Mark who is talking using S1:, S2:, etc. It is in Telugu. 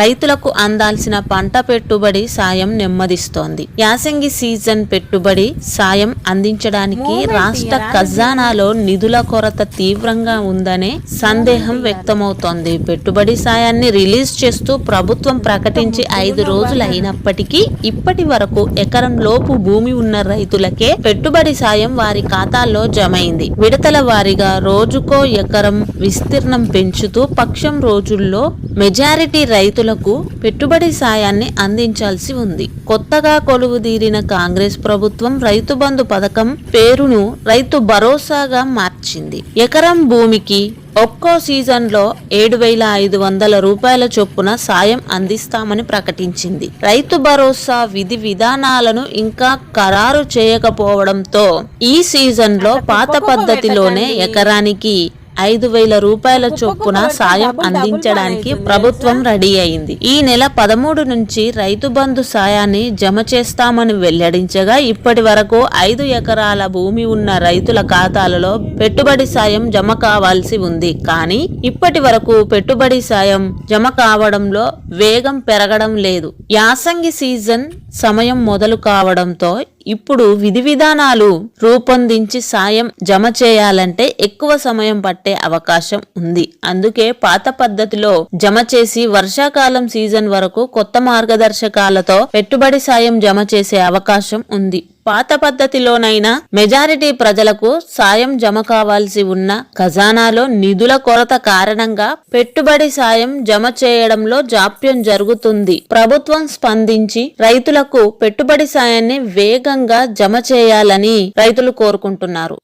S1: రైతులకు అందాల్సిన పంట పెట్టుబడి సాయం నెమ్మదిస్తోంది. యాసంగి సీజన్ పెట్టుబడి సాయం అందించడానికి రాష్ట్ర ఖజానాలో నిధుల కొరత తీవ్రంగా ఉందనే సందేహం వ్యక్తమవుతోంది. పెట్టుబడి సాయాన్ని రిలీజ్ చేస్తూ ప్రభుత్వం ప్రకటించి ఐదు రోజులు అయినప్పటికీ ఇప్పటి వరకు ఎకరం లోపు భూమి ఉన్న రైతులకే పెట్టుబడి సాయం వారి ఖాతాల్లో జమైంది. విడతల వారీగా రోజుకో ఎకరం విస్తీర్ణం పెంచుతూ పక్షం రోజుల్లో మెజారిటీ రైతులకు పెట్టుబడి సాయాన్ని అందించాల్సి ఉంది. కొత్తగా కొలువుదీరిన కాంగ్రెస్ ప్రభుత్వం రైతు బంధు పథకం పేరును రైతు భరోసాగా మార్చింది. ఎకరం భూమికి ఒక్కో సీజన్లో ఏడు వేల ఐదు వందల రూపాయల చొప్పున సాయం అందిస్తామని ప్రకటించింది. రైతు భరోసా విధి విధానాలను ఇంకా ఖరారు చేయకపోవడంతో ఈ సీజన్లో పాత పద్ధతిలోనే ఎకరానికి ఐదు వేల రూపాయల చొప్పున సాయం అందించడానికి ప్రభుత్వం రెడీ అయింది. ఈ నెల పదమూడు నుంచి రైతు బంధు సాయాన్ని జమ చేస్తామని వెల్లడించగా ఇప్పటి వరకు ఐదు ఎకరాల భూమి ఉన్న రైతుల ఖాతాలలో పెట్టుబడి సాయం జమ కావాల్సి ఉంది. కానీ ఇప్పటి వరకు పెట్టుబడి సాయం జమ కావడంలో వేగం పెరగడం లేదు. యాసంగి సీజన్ సమయం మొదలు కావడంతో ఇప్పుడు విధి విధానాలు రూపొందించి సాయం జమ చేయాలంటే ఎక్కువ సమయం పట్టే అవకాశం ఉంది. అందుకే పాత పద్ధతిలో జమ చేసి వర్షాకాలం సీజన్ వరకు కొత్త మార్గదర్శకాలతో పెట్టుబడి సాయం జమ చేసే అవకాశం ఉంది. పాత పద్ధతిలోనైనా మెజారిటీ ప్రజలకు సాయం జమ కావాల్సి ఉన్న ఖజానాలో నిధుల కొరత కారణంగా పెట్టుబడి సాయం జమ చేయడంలో జాప్యం జరుగుతుంది. ప్రభుత్వం స్పందించి రైతులకు పెట్టుబడి సాయాన్ని వేగంగా జమ చేయాలని రైతులు కోరుకుంటున్నారు.